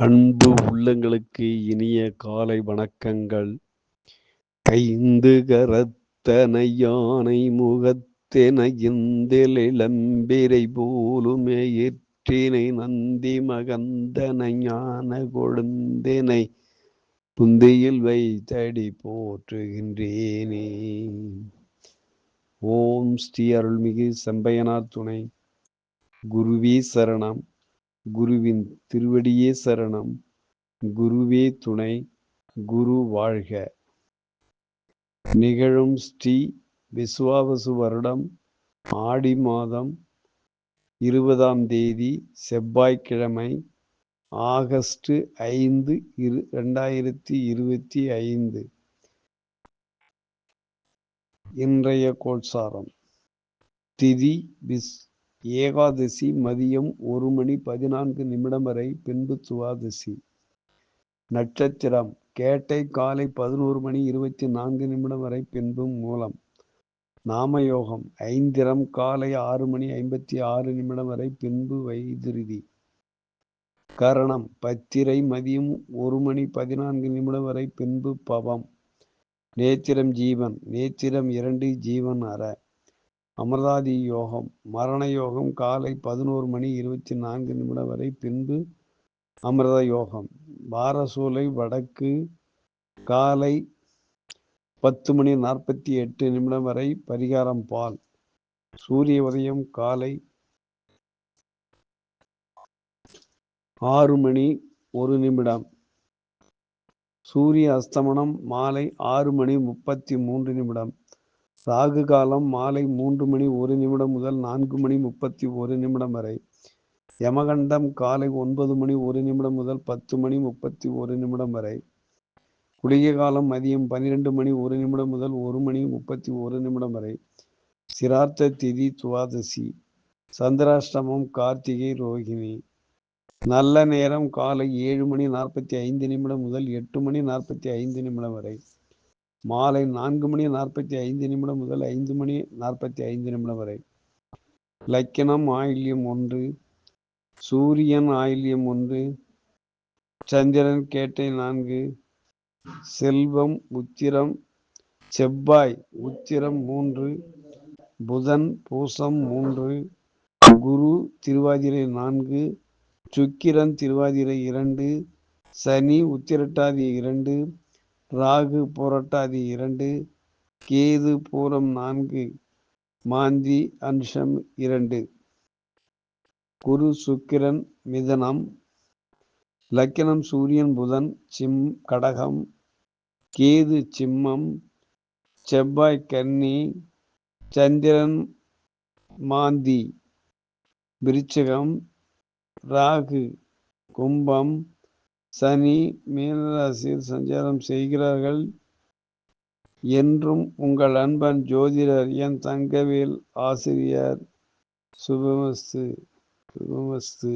அன்பு உள்ளங்களுக்கு இனிய காலை வணக்கங்கள். கைந்து கரத்தனை யானை முகத்தென இந்திலிளம்பிரை போலுமே ஏற்றினை நந்தி மகந்தனை ஞான கொழுந்தினை புந்தியில் வைத்தடி போற்றுகின்றேனே. ஓம் ஸ்ரீ அருள்மிகு செம்பையனார் துணை. குருவி சரணம். குருவின் திருவடியே சரணம். குருவே துணை குரு வாழ்க. நிகழும் ஸ்ரீ விஸ்வாவசு வருடம் ஆடி மாதம் இருபதாம் தேதி செவ்வாய்க்கிழமை ஆகஸ்ட் ஐந்து இரு ரெண்டாயிரத்தி இருபத்தி ஐந்து. இன்றைய கோட்சாரம். திதி விஸ் ஏகாதசி மதியம் ஒரு மணி பதினான்கு நிமிடம் வரை பின்பு துவாதசி நட்சத்திரம். கேட்டை காலை பதினோரு மணி இருபத்தி நான்கு நிமிடம் வரை பின்பும் மூலம். நாமயோகம். ஐந்திரம் காலை ஆறு மணி ஐம்பத்தி ஆறு நிமிடம் வரை பின்பு வைதிருதி கரணம். பத்திரை மதியம் ஒரு மணி பதினான்கு நிமிடம் வரை பின்பு பவம். நேத்திரம் ஜீவன். நேத்திரம் இரண்டு ஜீவன் அற. அமிர்தாதி யோகம். மரண யோகம் காலை பதினோரு மணி இருபத்தி நான்கு நிமிடம் வரை. பின்பு அமிர்த யோகம். பாரசூலை வடக்கு காலை பத்து மணி நாற்பத்தி எட்டு நிமிடம் வரை பரிகாரம் பால். சூரிய உதயம் காலை ஆறு மணி ஒரு நிமிடம். சூரிய அஸ்தமனம் மாலை ஆறு மணி முப்பத்தி மூன்று நிமிடம். ராகு காலம் மாலை மூன்று மணி ஒரு நிமிடம் முதல் நான்கு மணி முப்பத்தி ஒரு நிமிடம் வரை. யமகண்டம் காலை ஒன்பது மணி ஒரு நிமிடம் முதல் பத்து மணி முப்பத்தி ஒரு நிமிடம் வரை. குளிகை காலம் மதியம் பன்னிரெண்டு மணி ஒரு நிமிடம் முதல் ஒரு மணி முப்பத்தி ஒரு நிமிடம் வரை. சிரார்த்த திதி துவாதசி. சந்திராஷ்டமம் கார்த்திகை ரோகிணி. நல்ல நேரம் காலை ஏழு மணி நாற்பத்தி ஐந்து நிமிடம் முதல் எட்டு மணி நாற்பத்தி ஐந்து நிமிடம் வரை. மாலை நான்கு மணி நாற்பத்தி ஐந்து நிமிடம் முதல் ஐந்து மணி நாற்பத்தி ஐந்து நிமிடம் வரை. லக்கணம் ஆயில்யம் ஒன்று சூரியன் ஆயில்யம் ஒன்று சந்திரன் கேட்டை நான்கு செல்வம் உத்திரம் செவ்வாய் உத்திரம் மூன்று புதன் பூசம் மூன்று குரு திருவாதிரை நான்கு சுக்கிரன் திருவாதிரை இரண்டு சனி உத்திரட்டாதி இரண்டு ராகு புரட்டாதி இரண்டு கேது பூரம் நான்கு மாந்தி அன்ஷம் இரண்டு. குரு சுக்கிரன் மிதனம் லக்கணம் சூரியன் புதன் சிம் கடகம் கேது சிம்மம் செவ்வாய் கன்னி சந்திரன் மாந்தி. விருச்சகம் ராகு கும்பம் சனி மீனராசியில் சஞ்சாரம் செய்கிறார்கள். என்றும் உங்கள் அன்பன் ஜோதிடர் என் தங்கவேல் ஆசிரியர். சுபமஸ்து சுபமஸ்து.